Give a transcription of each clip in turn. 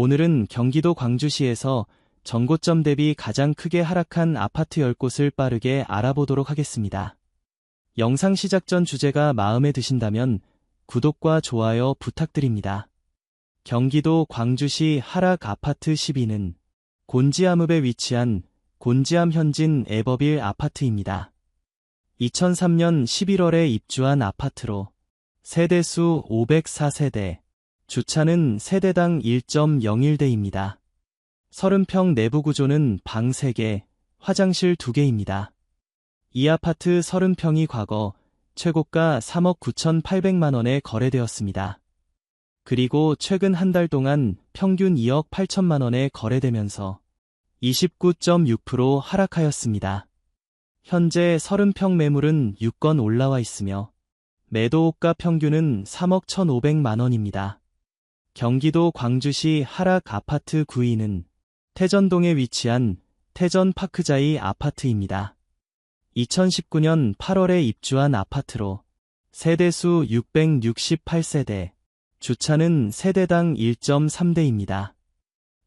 오늘은 경기도 광주시에서 전고점 대비 가장 크게 하락한 아파트 10곳을 빠르게 알아보도록 하겠습니다. 영상 시작 전 주제가 마음에 드신다면 구독과 좋아요 부탁드립니다. 경기도 광주시 하락 아파트 12는 곤지암읍에 위치한 곤지암 현진 에버빌 아파트입니다. 2003년 11월에 입주한 아파트로 세대수 504세대, 주차는 세대당 1.01대입니다. 30평 내부 구조는 방 3개, 화장실 2개입니다. 이 아파트 30평이 과거 최고가 3억 9,800만 원에 거래되었습니다. 그리고 최근 한 달 동안 평균 2억 8천만 원에 거래되면서 29.6% 하락하였습니다. 현재 30평 매물은 6건 올라와 있으며 매도호가 평균은 3억 1,500만 원입니다. 경기도 광주시 하락 아파트 9위는 태전동에 위치한 태전파크자이 아파트입니다. 2019년 8월에 입주한 아파트로 세대수 668세대, 주차는 세대당 1.3대입니다.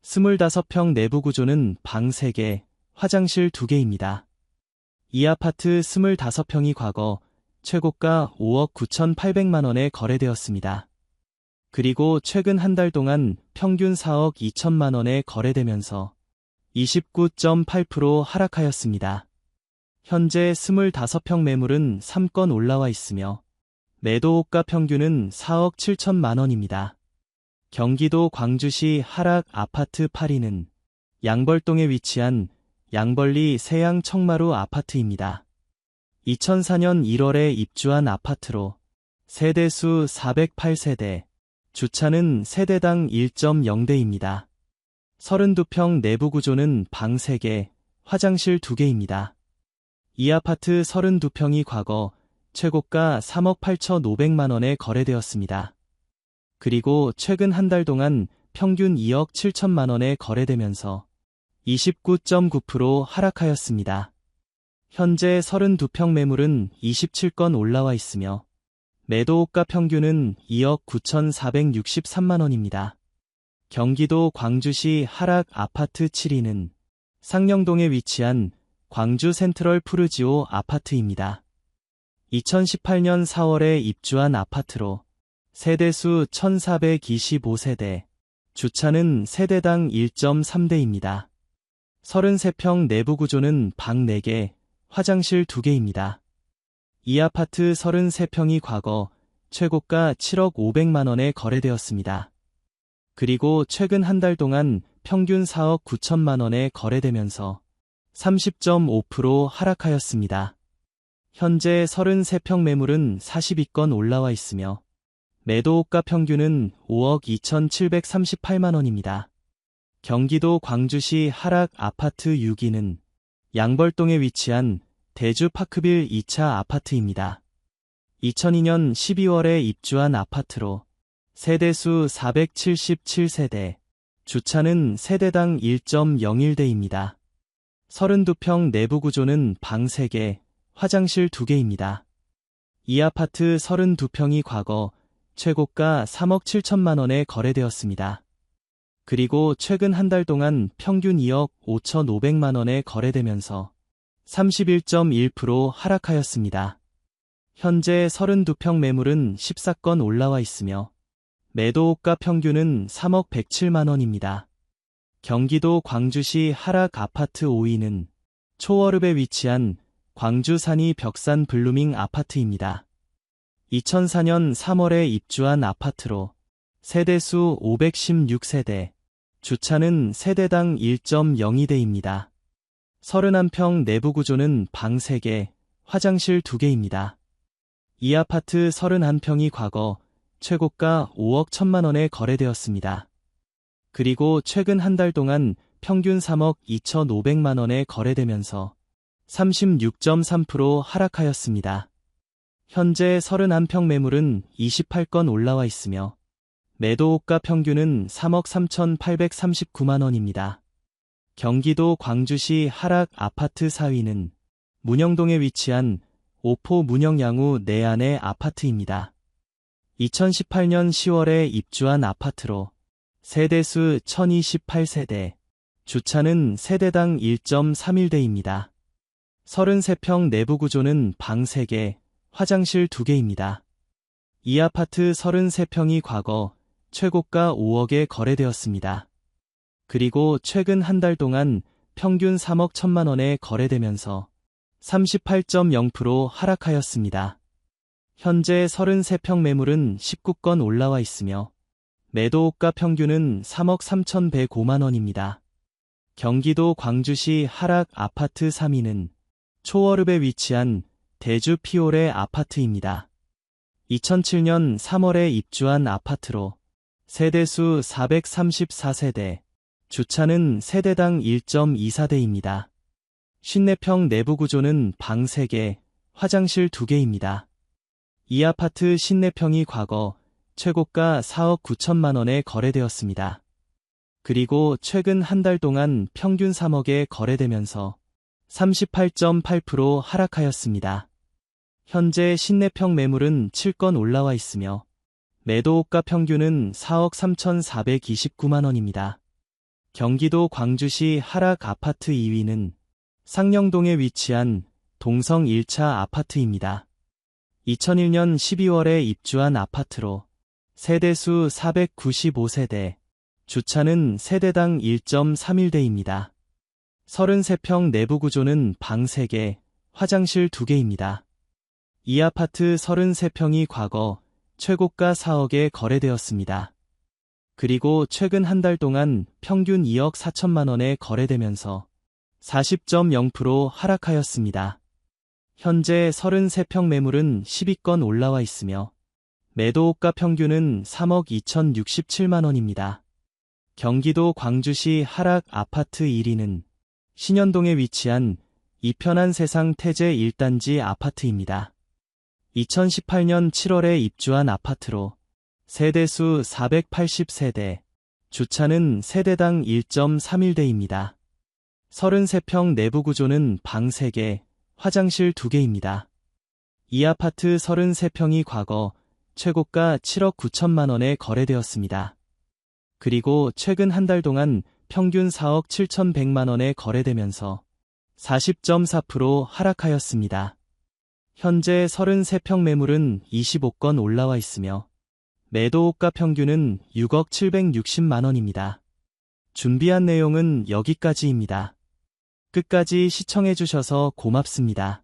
25평 내부 구조는 방 3개, 화장실 2개입니다. 이 아파트 25평이 과거 최고가 5억 9,800만 원에 거래되었습니다. 그리고 최근 한 달 동안 평균 4억 2천만 원에 거래되면서 29.8% 하락하였습니다. 현재 25평 매물은 3건 올라와 있으며 매도호가 평균은 4억 7천만 원입니다. 경기도 광주시 하락 아파트 8위는 양벌동에 위치한 양벌리 세양 청마루 아파트입니다. 2004년 1월에 입주한 아파트로 세대수 408세대, 주차는 세대당 1.0대입니다. 32평 내부 구조는 방 3개, 화장실 2개입니다. 이 아파트 32평이 과거 최고가 3억 8천5백만 원에 거래되었습니다. 그리고 최근 한 달 동안 평균 2억 7천만 원에 거래되면서 29.9% 하락하였습니다. 현재 32평 매물은 27건 올라와 있으며 매도호가 평균은 2억 9,463만 원입니다. 경기도 광주시 하락 아파트 7위는 상령동에 위치한 광주 센트럴 푸르지오 아파트입니다. 2018년 4월에 입주한 아파트로 세대수 1425세대, 주차는 세대당 1.3대입니다. 33평 내부 구조는 방 4개, 화장실 2개입니다. 이 아파트 33평이 과거 최고가 7억 500만 원에 거래되었습니다. 그리고 최근 한 달 동안 평균 4억 9천만 원에 거래되면서 30.5% 하락하였습니다. 현재 33평 매물은 42건 올라와 있으며 매도호가 평균은 5억 2,738만 원입니다. 경기도 광주시 하락 아파트 6위는 양벌동에 위치한 대주 파크빌 2차 아파트입니다. 2002년 12월에 입주한 아파트로 세대수 477세대, 주차는 세대당 1.01대입니다. 32평 내부 구조는 방 3개, 화장실 2개입니다. 이 아파트 32평이 과거 최고가 3억 7천만 원에 거래되었습니다. 그리고 최근 한 달 동안 평균 2억 5천 5백만 원에 거래되면서 31.1% 하락하였습니다. 현재 32평 매물은 14건 올라와 있으며 매도호가 평균은 3억 107만 원입니다. 경기도 광주시 하락 아파트 5위는 초월읍에 위치한 광주산이 벽산 블루밍 아파트입니다. 2004년 3월에 입주한 아파트로 세대수 516세대, 주차는 세대당 1.02대입니다. 31평 내부 구조는 방 3개, 화장실 2개입니다. 이 아파트 31평이 과거 최고가 5억 1천만 원에 거래되었습니다. 그리고 최근 한 달 동안 평균 3억 2천5백만 원에 거래되면서 36.3% 하락하였습니다. 현재 31평 매물은 28건 올라와 있으며 매도호가 평균은 3억 3,839만 원입니다. 경기도 광주시 하락 아파트 4위는 문영동에 위치한 오포 문영양우 내안의 아파트입니다. 2018년 10월에 입주한 아파트로 세대수 1028세대, 주차는 세대당 1.31대입니다. 33평 내부 구조는 방 3개, 화장실 2개입니다. 이 아파트 33평이 과거 최고가 5억에 거래되었습니다. 그리고 최근 한 달 동안 평균 3억 1천만 원에 거래되면서 38.0% 하락하였습니다. 현재 33평 매물은 19건 올라와 있으며 매도가 평균은 3억 3,105만 원입니다. 경기도 광주시 하락 아파트 3위는 초월읍에 위치한 대주 피올의 아파트입니다. 2007년 3월에 입주한 아파트로 세대수 434세대, 주차는 세대당 1.24대입니다. 54평 내부 구조는 방 3개, 화장실 2개입니다. 이 아파트 54평이 과거 최고가 4억 9천만 원에 거래되었습니다. 그리고 최근 한 달 동안 평균 3억에 거래되면서 38.8% 하락하였습니다. 현재 54평 매물은 7건 올라와 있으며 매도가 평균은 4억 3,429만 원입니다. 경기도 광주시 하락 아파트 2위는 상령동에 위치한 동성 1차 아파트입니다. 2001년 12월에 입주한 아파트로 세대수 495세대, 주차는 세대당 1.31대입니다. 33평 내부 구조는 방 3개, 화장실 2개입니다. 이 아파트 33평이 과거 최고가 4억에 거래되었습니다. 그리고 최근 한 달 동안 평균 2억 4천만 원에 거래되면서 40.0% 하락하였습니다. 현재 33평 매물은 12건 올라와 있으며 매도가 평균은 3억 2,067만 원입니다. 경기도 광주시 하락 아파트 1위는 신현동에 위치한 이편한 세상 태제 1단지 아파트입니다. 2018년 7월에 입주한 아파트로 세대수 480세대, 주차는 세대당 1.31대입니다. 33평 내부 구조는 방 3개, 화장실 2개입니다. 이 아파트 33평이 과거 최고가 7억 9천만 원에 거래되었습니다. 그리고 최근 한 달 동안 평균 4억 7천100만 원에 거래되면서 40.4% 하락하였습니다. 현재 33평 매물은 25건 올라와 있으며 매도가 평균은 6억 760만 원입니다. 준비한 내용은 여기까지입니다. 끝까지 시청해주셔서 고맙습니다.